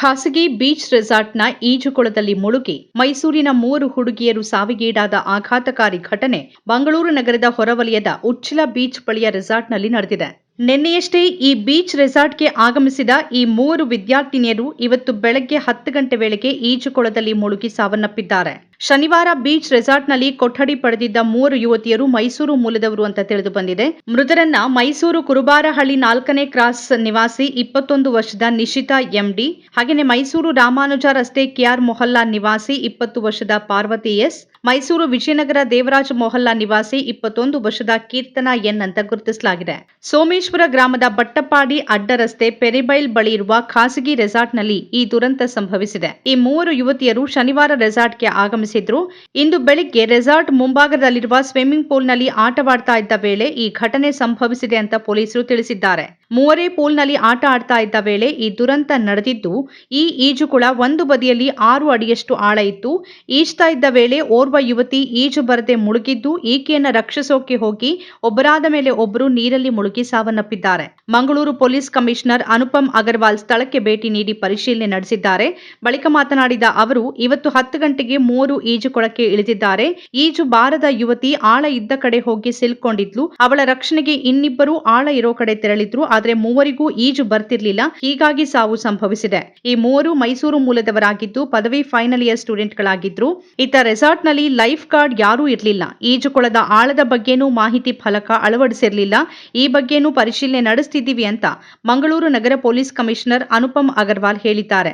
ಖಾಸಗಿ ಬೀಚ್ ರೆಸಾರ್ಟ್ನ ಈಜುಕೊಳದಲ್ಲಿ ಮುಳುಗಿ ಮೈಸೂರಿನ ಮೂವರು ಹುಡುಗಿಯರು ಸಾವಿಗೀಡಾದ ಆಘಾತಕಾರಿ ಘಟನೆ ಮಂಗಳೂರು ನಗರದ ಹೊರವಲಯದ ಉಚ್ಚಿಲ ಬೀಚ್ ಬಳಿಯ ರೆಸಾರ್ಟ್ನಲ್ಲಿ ನಡೆದಿದೆ. ನಿನ್ನೆಯಷ್ಟೇ ಈ ಬೀಚ್ ರೆಸಾರ್ಟ್ಗೆ ಆಗಮಿಸಿದ ಈ ಮೂವರು ವಿದ್ಯಾರ್ಥಿನಿಯರು ಇವತ್ತು ಬೆಳಗ್ಗೆ ಹತ್ತು ಗಂಟೆ ವೇಳೆಗೆ ಈಜುಕೊಳದಲ್ಲಿ ಮುಳುಗಿ ಸಾವನ್ನಪ್ಪಿದ್ದಾರೆ. ಶನಿವಾರ ಬೀಚ್ ರೆಸಾರ್ಟ್ನಲ್ಲಿ ಕೊಠಡಿ ಪಡೆದಿದ್ದ ಮೂವರು ಯುವತಿಯರು ಮೈಸೂರು ಮೂಲದವರು ಅಂತ ತಿಳಿದು ಬಂದಿದೆ. ಮೃತರನ್ನ ಮೈಸೂರು ಕುರುಬಾರಹಳ್ಳಿ ನಾಲ್ಕನೇ ಕ್ರಾಸ್ ನಿವಾಸಿ ಇಪ್ಪತ್ತೊಂದು ವರ್ಷದ ನಿಶಿತಾ ಎಂಡಿ ಹಾಗೆಯೇ ಮೈಸೂರು ರಾಮಾನುಜ ರಸ್ತೆ ಕೆಆರ್ ಮೊಹಲ್ಲಾ ನಿವಾಸಿ ಇಪ್ಪತ್ತು ವರ್ಷದ ಪಾರ್ವತಿ ಎಸ್ ಮೈಸೂರು ವಿಜಯನಗರ ದೇವರಾಜ ಮೊಹಲ್ಲಾ ನಿವಾಸಿ ಇಪ್ಪತ್ತೊಂದು ವರ್ಷದ ಕೀರ್ತನ ಎನ್ ಅಂತ ಗುರುತಿಸಲಾಗಿದೆ. ಸೋಮೇಶ್ವರ ಗ್ರಾಮದ ಬಟ್ಟಪಾಡಿ ಅಡ್ಡ ರಸ್ತೆ ಪೆರಿಬೈಲ್ ಬಳಿ ಇರುವ ಖಾಸಗಿ ರೆಸಾರ್ಟ್ನಲ್ಲಿ ಈ ದುರಂತ ಸಂಭವಿಸಿದೆ. ಈ ಮೂವರು ಯುವತಿಯರು ಶನಿವಾರ ರೆಸಾರ್ಟ್ಗೆ ಆಗಮಿಸಿದ್ರು. ಇಂದು ಬೆಳಿಗ್ಗೆ ರೆಸಾರ್ಟ್ ಮುಂಭಾಗದಲ್ಲಿರುವ ಸ್ವಿಮ್ಮಿಂಗ್ ಪೂಲ್ನಲ್ಲಿ ಆಟವಾಡ್ತಾ ಇದ್ದ ವೇಳೆ ಈ ಘಟನೆ ಸಂಭವಿಸಿದೆ ಅಂತ ಪೊಲೀಸರು ತಿಳಿಸಿದ್ದಾರೆ. ಮೂವರೇ ಪೂಲ್ನಲ್ಲಿ ಆಟ ಆಡ್ತಾ ಇದ್ದ ವೇಳೆ ಈ ದುರಂತ ನಡೆದಿದ್ದು, ಈ ಈಜುಕೊಳ ಒಂದು ಬದಿಯಲ್ಲಿ ಆರು ಅಡಿಯಷ್ಟು ಆಳ ಇತ್ತು. ಈಜ್ತಾ ಇದ್ದ ವೇಳೆ ಓರ್ವ ಯುವತಿ ಈಜು ಬರದೆ ಮುಳುಗಿದ್ದು, ಈಕೆಯನ್ನ ರಕ್ಷಿಸೋಕೆ ಹೋಗಿ ಒಬ್ಬರಾದ ಮೇಲೆ ಒಬ್ಬರು ನೀರಲ್ಲಿ ಮುಳುಗಿ ಸಾವನ್ನಪ್ಪಿದ್ದಾರೆ. ಮಂಗಳೂರು ಪೊಲೀಸ್ ಕಮಿಷನರ್ ಅನುಪಮ್ ಅಗರ್ವಾಲ್ ಸ್ಥಳಕ್ಕೆ ಭೇಟಿ ನೀಡಿ ಪರಿಶೀಲನೆ ನಡೆಸಿದ್ದಾರೆ. ಬಳಿಕ ಮಾತನಾಡಿದ ಅವರು, ಇವತ್ತು ಹತ್ತು ಗಂಟೆಗೆ ಮೂವರು ಈಜುಕೊಳಕ್ಕೆ ಇಳಿದಿದ್ದಾರೆ. ಈಜು ಬಾರದ ಯುವತಿ ಆಳ ಇದ್ದ ಕಡೆ ಹೋಗಿ ಸಿಲ್ಕೊಂಡಿದ್ಲು. ಅವಳ ರಕ್ಷಣೆಗೆ ಇನ್ನಿಬ್ಬರು ಆಳ ಇರೋ ಕಡೆ ತೆರಳಿದ್ರು. ಆದ್ರೆ ಮೂವರಿಗೂ ಈಜು ಬರ್ತಿರ್ಲಿಲ್ಲ. ಹೀಗಾಗಿ ಸಾವು ಸಂಭವಿಸಿದೆ. ಈ ಮೂವರು ಮೈಸೂರು ಮೂಲದವರಾಗಿದ್ದು ಪದವಿ ಫೈನಲ್ ಇಯರ್ ಸ್ಟೂಡೆಂಟ್ಗಳಾಗಿದ್ರು ಇತ್ತ ರೆಸಾರ್ಟ್ನಲ್ಲಿ ಲೈಫ್ ಗಾರ್ಡ್ ಯಾರೂ ಇರಲಿಲ್ಲ. ಈಜುಕೊಳದ ಆಳದ ಬಗ್ಗೆನೂ ಮಾಹಿತಿ ಫಲಕ ಅಳವಡಿಸಿರಲಿಲ್ಲ. ಈ ಬಗ್ಗೆನೂ ಪರಿಶೀಲನೆ ನಡೆಸ್ತಿದ್ದೀವಿ ಅಂತ ಮಂಗಳೂರು ನಗರ ಪೊಲೀಸ್ ಕಮಿಷನರ್ ಅನುಪಮ್ ಅಗರ್ವಾಲ್ ಹೇಳಿದ್ದಾರೆ.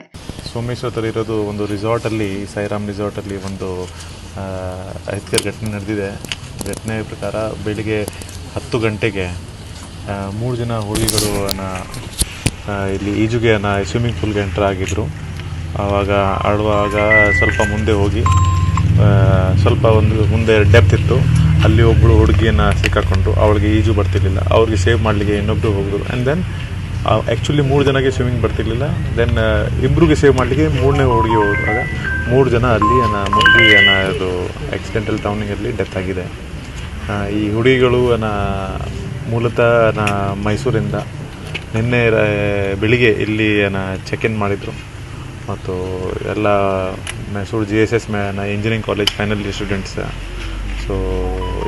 ಸೋಮೇಶ್ವರ ಇರೋದು ಒಂದು ರಿಸಾರ್ಟಲ್ಲಿ ಸಾಯಿರಾಮ್ ರಿಸಾರ್ಟಲ್ಲಿ ಒಂದು ಆ, ಅಹಿತಕರ ಘಟನೆ ನಡೆದಿದೆ. ಘಟನೆ ಪ್ರಕಾರ ಬೆಳಿಗ್ಗೆ ಹತ್ತು ಗಂಟೆಗೆ ಮೂರು ಜನ ಹುಡುಗಿಗಳು ಇಲ್ಲಿ ಈಜುಗೆ ಸ್ವಿಮ್ಮಿಂಗ್ ಪೂಲ್ಗೆ ಎಂಟರ್ ಆಗಿದ್ದರು ಆವಾಗ ಆಡುವಾಗ ಸ್ವಲ್ಪ ಮುಂದೆ ಹೋಗಿ ಸ್ವಲ್ಪ ಒಂದು ಮುಂದೆ ಡೆಪ್ತ್ ಇತ್ತು. ಅಲ್ಲಿ ಒಬ್ಬಳು ಹುಡುಗಿಯನ್ನು ಸಿಕ್ಕಾಕೊಂಡು ಅವಳಿಗೆ ಈಜು ಬರ್ತಿರ್ಲಿಲ್ಲ. ಅವ್ರಿಗೆ ಸೇವ್ ಮಾಡಲಿಕ್ಕೆ ಇನ್ನೊಬ್ಬರು ಹೋಗಿದ್ರು ಆ್ಯಂಡ್ ದೆನ್ ಆ್ಯಕ್ಚುಲಿ ಮೂರು ಜನಕ್ಕೆ ಸ್ವಿಮ್ಮಿಂಗ್ ಬರ್ತಿರ್ಲಿಲ್ಲ. ದೆನ್ ಇಬ್ಬರಿಗೆ ಸೇವ್ ಮಾಡಲಿಕ್ಕೆ ಮೂರನೇ ಹುಡುಗಿ ಹೋದಾಗ ಮೂರು ಜನ ಅಲ್ಲಿ ಅನ್ನ ಇದು ಆಕ್ಸಿಡೆಂಟಲ್ ಟೌನಿಂಗಲ್ಲಿ ಡೆತ್ ಆಗಿದೆ. ಈ ಹುಡುಗಿಗಳು ಮೂಲತಃ ನಾ ಮೈಸೂರಿಂದ ನಿನ್ನೆ ಬೆಳಿಗ್ಗೆ ಇಲ್ಲಿ ನಾ ಚೆಕ್ ಇನ್ ಮಾಡಿದರು. ಮತ್ತು ಎಲ್ಲ Mysuru G S S ಮ್ಯಾನ engineering college final year students so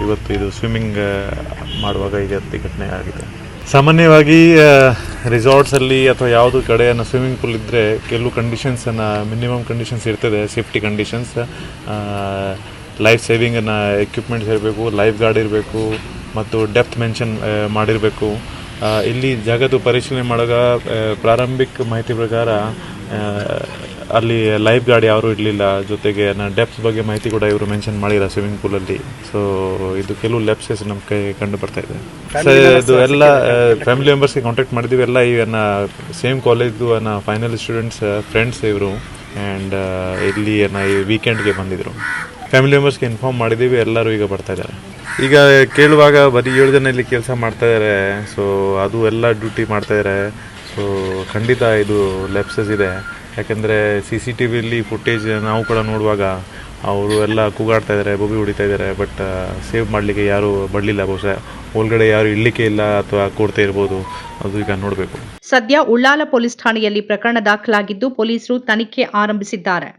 ಇವತ್ತು ಇದು ಸ್ವಿಮ್ಮಿಂಗ್ ಮಾಡುವಾಗ ಈಗ ಘಟನೆ ಆಗಿದೆ. ಸಾಮಾನ್ಯವಾಗಿ ರಿಸಾರ್ಟ್ಸಲ್ಲಿ ಅಥವಾ ಯಾವುದು ಕಡೆಯನ್ನು ಸ್ವಿಮ್ಮಿಂಗ್ ಪೂಲ್ ಇದ್ದರೆ ಕೆಲವು ಕಂಡೀಷನ್ಸನ್ನು ಮಿನಿಮಮ್ ಕಂಡೀಷನ್ಸ್ ಇರ್ತದೆ ಸೇಫ್ಟಿ ಕಂಡೀಷನ್ಸ್ ಲೈಫ್ ಸೇವಿಂಗನ್ನು ಎಕ್ವಿಪ್ಮೆಂಟ್ಸ್ ಇರಬೇಕು ಲೈಫ್ ಗಾರ್ಡ್ ಇರಬೇಕು ಮತ್ತು ಡೆಪ್ತ್ ಮೆನ್ಷನ್ ಮಾಡಿರಬೇಕು. ಇಲ್ಲಿ ಜಾಗದ ಪರಿಶೀಲನೆ ಮಾಡಾಗ ಪ್ರಾರಂಭಿಕ ಮಾಹಿತಿ ಪ್ರಕಾರ ಅಲ್ಲಿ ಲೈಫ್ ಗಾರ್ಡ್ ಯಾರೂ ಇರಲಿಲ್ಲ. ಜೊತೆಗೆ ಡೆಪ್ತ್ ಬಗ್ಗೆ ಮಾಹಿತಿ ಕೂಡ ಇವರು ಮೆನ್ಷನ್ ಮಾಡಿಲ್ಲ ಸ್ವಿಮ್ಮಿಂಗ್ ಪೂಲಲ್ಲಿ ಸೊ ಇದು ಕೆಲವು ಲೆಪ್ಸಸ್ ನಮ್ಮ ಕೈ ಕಂಡು ಬರ್ತಾ ಇದೆ. ಸರ್ ಇದು ಎಲ್ಲ ಫ್ಯಾಮಿಲಿ ಮೆಂಬರ್ಸ್ಗೆ ಕಾಂಟ್ಯಾಕ್ಟ್ ಮಾಡಿದ್ದೀವಿ. ಎಲ್ಲ ಇವನ್ನ ಸೇಮ್ ಕಾಲೇಜ್ದು ಅನ್ನ ಫೈನಲ್ ಸ್ಟೂಡೆಂಟ್ಸ್ ಫ್ರೆಂಡ್ಸ್ ಇವರು. ಆ್ಯಂಡ್ ಇಲ್ಲಿ ಈ ವೀಕೆಂಡ್ಗೆ ಬಂದಿದ್ರು. ಫ್ಯಾಮಿಲಿ ಮೆಂಬರ್ಸ್ಗೆ ಇನ್ಫಾರ್ಮ್ ಮಾಡಿದ್ದೀವಿ ಎಲ್ಲರೂ ಈಗ ಬರ್ತಾ ಇದ್ದಾರೆ. ಈಗ ಕೇಳುವಾಗ ಬರೀ ಏಳು ಜನ ಇಲ್ಲಿ ಕೆಲಸ ಮಾಡ್ತಾ ಇದ್ದಾರೆ ಸೊ ಅದು ಎಲ್ಲ ಡ್ಯೂಟಿ ಮಾಡ್ತಾ ಇದ್ದಾರೆ ಸೊ ಖಂಡಿತ ಇದು ಲೆಪ್ಸಸ್ ಇದೆ. ಯಾಕೆಂದರೆ ಸಿ ಸಿ ಟಿ ವಿಲಿ ಫುಟೇಜ್ ನಾವು ಕೂಡ ನೋಡುವಾಗ ಅವರು ಎಲ್ಲ ಕೂಗಾಡ್ತಾ ಇದ್ದಾರೆ ಬೊಬ್ಬಿ ಹೊಡಿತಾ ಇದ್ದಾರೆ ಬಟ್ ಸೇವ್ ಮಾಡಲಿಕ್ಕೆ ಯಾರು ಬರಲಿಲ್ಲ ಬಹುಶಃ. ಒಳಗಡೆ ಯಾರು ಇಡ್ಲಿಕ್ಕೆ ಇಲ್ಲ ಅಥವಾ ಕೊಡ್ತಾ ಇರ್ಬೋದು ಅದು ಈಗ ನೋಡಬೇಕು. ಸದ್ಯ ಉಳ್ಳಾಲ ಪೊಲೀಸ್ ಠಾಣೆಯಲ್ಲಿ ಪ್ರಕರಣ ದಾಖಲಾಗಿದ್ದು ಪೊಲೀಸರು ತನಿಖೆ ಆರಂಭಿಸಿದ್ದಾರೆ.